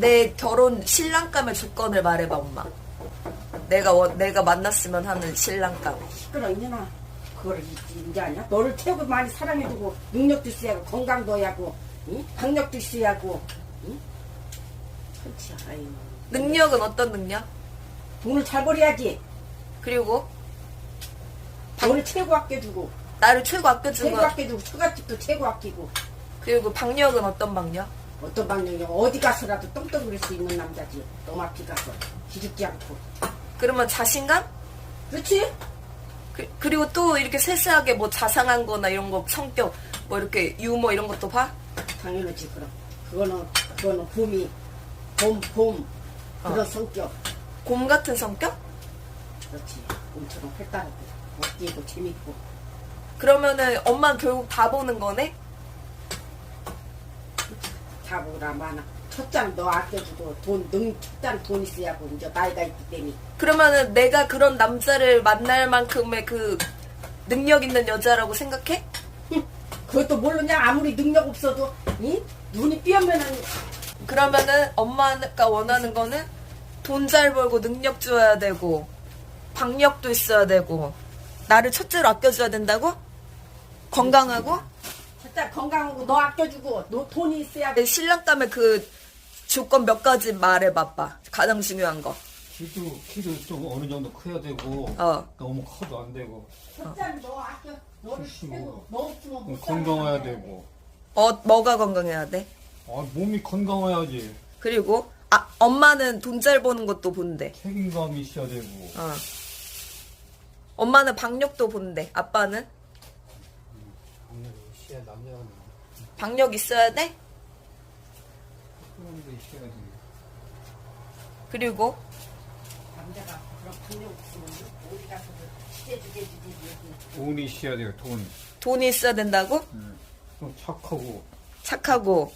내 결혼 신랑감의 조건을 말해봐 엄마. 내가 원- 내가 만났으면 하는 신랑감. 시끄러 있냐 그걸 이- 이제 아냐 너를 최고 많이 사랑해주고 능력도 있어야 하고 건강도 해야 하고 응? 강력도 있어야 하고 응? 아유 능력은 어떤 능력? 돈을 잘 벌어야지 그리고 돈을 최고 아껴주고 나를 최고 아껴준 최고 거. 아껴주고 처갓집도 최고 아끼고 그리고 박력은 어떤 박력? 어떤 방향이 어디 가서라도 똥똥거릴 수 있는 남자지 너무 앞이 가서 기죽지 않고 그러면 자신감? 그렇지? 그, 그리고 또 이렇게 세세하게 뭐 자상한 거나 이런 거 성격 뭐 이렇게 유머 이런 것도 봐? 당연하지 그럼 그거는 그거는 봄이 봄 봄 그런 어. 성격 곰 같은 성격? 그렇지 봄처럼 활달하고 웃기고 재밌고 그러면은 엄마는 결국 다 보는 거네? 자보라 많아 첫장 너 아껴주고 돈능 첫장 돈 있어야 하고 이제 나이가 있기 때문에 그러면은 내가 그런 남자를 만날 만큼의 그 능력 있는 여자라고 생각해? 그것도 모르냐 아무리 능력 없어도 이 눈이 삐었면은 그러면은 엄마가 원하는 거는 돈 잘 벌고 능력 줘야 되고 박력도 있어야 되고 나를 첫째로 아껴줘야 된다고? 건강하고? 첫장 건강하고 너 아껴주고 너 돈이 있어야 내 신랑감의 그 조건 몇 가지 말해봐봐 가장 중요한 거 키도 키도 좀 어느 정도 커야 되고 어. 너무 커도 안 되고 너 아껴 너를 그렇지 최고 뭐. 너 없으면 못 건강해야. 되고 어, 뭐가 건강해야 돼? 아 몸이 건강해야지 그리고 아 엄마는 돈 잘 버는 것도 본대 책임감이 있어야 되고 어. 엄마는 박력도 본대 아빠는 있어야 남자가 박력 있어야 돼? 그리고? 남자가 그런 없으면 어디 가서도 시대주게 주지 돈이 있어야 돼요 돈. 돈이 있어야 된다고? 좀 착하고. 착하고.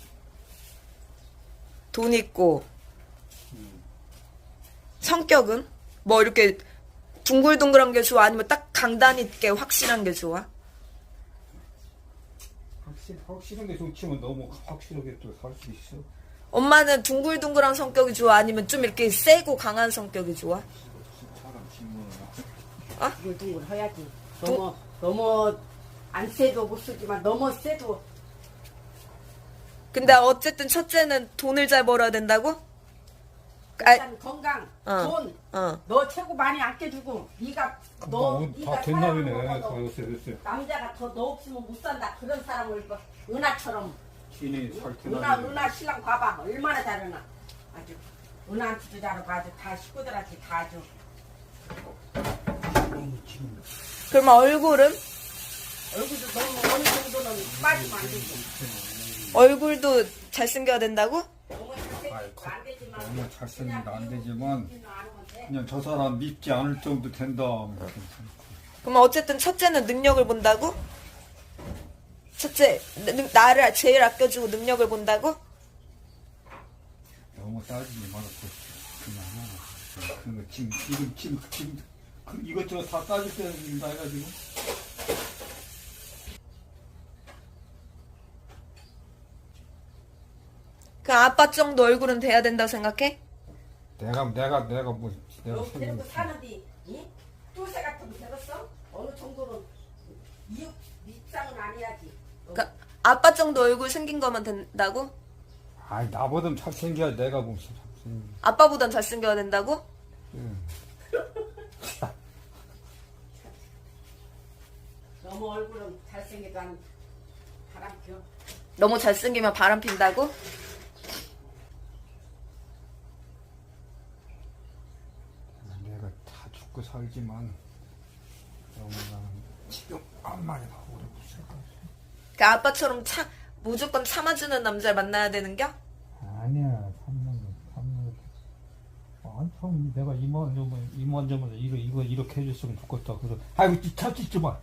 돈 있고. 성격은? 뭐 이렇게 둥글둥글한 게 좋아? 아니면 딱 강단 있게 확실한 게 좋아? 확실, 확실한 게 좋지만 너무 확실하게 또 살 수 있어. 엄마는 둥글둥글한 성격이 좋아? 아니면 좀 이렇게 세고 강한 성격이 좋아? 사람 질문을 둥글둥글 해야지. 너무 너무 안 세도 못 쓰지만 너무 세도. 근데 어쨌든 첫째는 돈을 잘 벌어야 된다고? 아, 일단 건강 어. 돈. 어. 너 최고 많이 아껴주고 네가 너다 네가 된다음이네 사랑하는 다거 요새 요새 남자가 더 너 없으면 못 산다. 그런 사람을 뭐 은하처럼. 살 은하 테나 은하 신랑 봐봐. 얼마나 잘하나. 아주 은하한테도 잘하고 아주 다 식구들한테 다 아주. 그러면 얼굴은? 얼굴도 너무 어느 정도는 빠지면 안 되지. 얼굴도 잘생겨야 된다고? 너무 잘생기면 안 되지만 그냥 저 사람 믿지 않을 정도 된다 그러면 어쨌든 첫째는 능력을 본다고? 첫째, 능- 나를 제일 아껴주고 능력을 본다고? 너무 따지지 말고 그냥 하나. 그런 거 지금 지금 지금 지금 그 이것저것 다 따질 때는 된다 해가지고 그 아빠 정도 얼굴은 돼야 된다고 생각해? 내가 내가 내가 뭐 내가 너 생긴 데리고 사는데 이 뚜세 같은 거 들었어? 어느 정도는 이육 밑상은 아니야지 그 아빠 정도 얼굴 생긴 거면 된다고? 아이 나보다 잘생겨야 내가 무슨 잘생겨 아빠보단 잘생겨야 된다고? 너무 얼굴은 잘생기도 한 바람 펴 너무 잘생기면 바람 핀다고? 내가 다 죽고 살지만 너무 나는 지금 안 말이 다 오래 붙여 그 아빠처럼 차, 무조건 참아주는 남자를 만나야 되는겨? 아니야 3년 3년 아, 참 내가 이만 좀 이만 좀 이거 이거 이렇게 해줬으면 좋겠다 그래서 아이고 참지 좀 마.